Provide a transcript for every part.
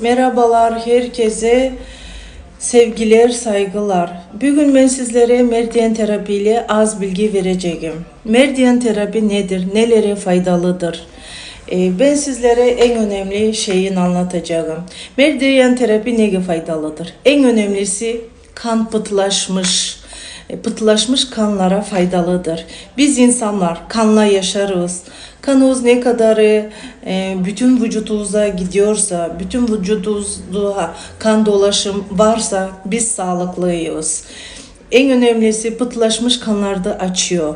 Merhabalar herkese. Sevgiler, saygılar. Bugün ben sizlere meridiyen terapi ile az bilgi vereceğim. Meridiyen terapi nedir? Nelere faydalıdır? Ee, Ben sizlere en önemli şeyini anlatacağım. Meridiyen terapi neye faydalıdır? En önemlisi kan pıhtılaşmış, e, pıhtılaşmış kanlara faydalıdır. Biz insanlar kanla yaşarız. Kanımız ne kadarı e, bütün vücudumuza gidiyorsa, bütün vücudumuzda kan dolaşım varsa biz sağlıklıyız. En önemlisi pıhtılaşmış kanlarda açıyor.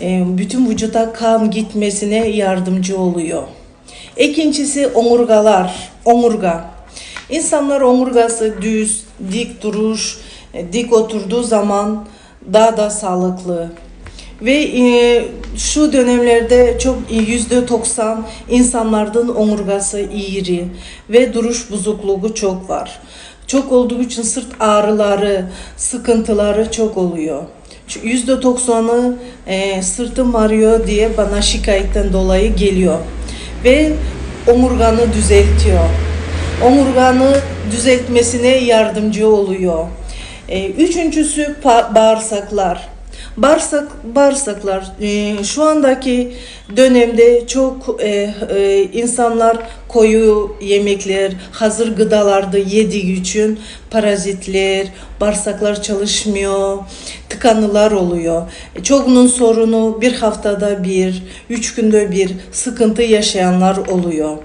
E, Bütün vücuda kan gitmesine yardımcı oluyor. İkincisi omurgalar, omurga. İnsanlar omurgası düz, dik duruş, dik oturduğu zaman daha da sağlıklı. Ve e, şu dönemlerde çok yüzde 90 insanların omurgası iğri ve duruş bozukluğu çok var. Çok olduğu için sırt ağrıları, sıkıntıları çok oluyor. Yüzde 90'ı e, sırtım ağrıyor diye bana şikayetten dolayı geliyor. Ve omurganı düzeltiyor. Omurganı düzeltmesine yardımcı oluyor. E, üçüncüsü bağırsaklar. Bağırsak, bağırsaklar e, şu andaki dönemde çok e, e, insanlar koyu yemekler, hazır gıdalarda yediği için parazitler, bağırsaklar çalışmıyor, tıkanılar oluyor. E, çoğunun sorunu bir haftada bir, üç günde bir sıkıntı yaşayanlar oluyor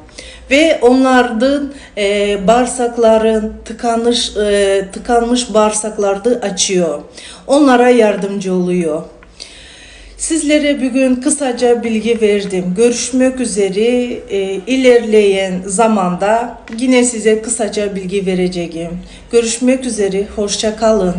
ve onların e, bağırsakların tıkanmış e, tıkanmış bağırsakları açıyor. Onlara yardımcı oluyor. Sizlere bugün kısaca bilgi verdim. Görüşmek üzere e, ilerleyen zamanda yine size kısaca bilgi vereceğim. Görüşmek üzere, hoşça kalın.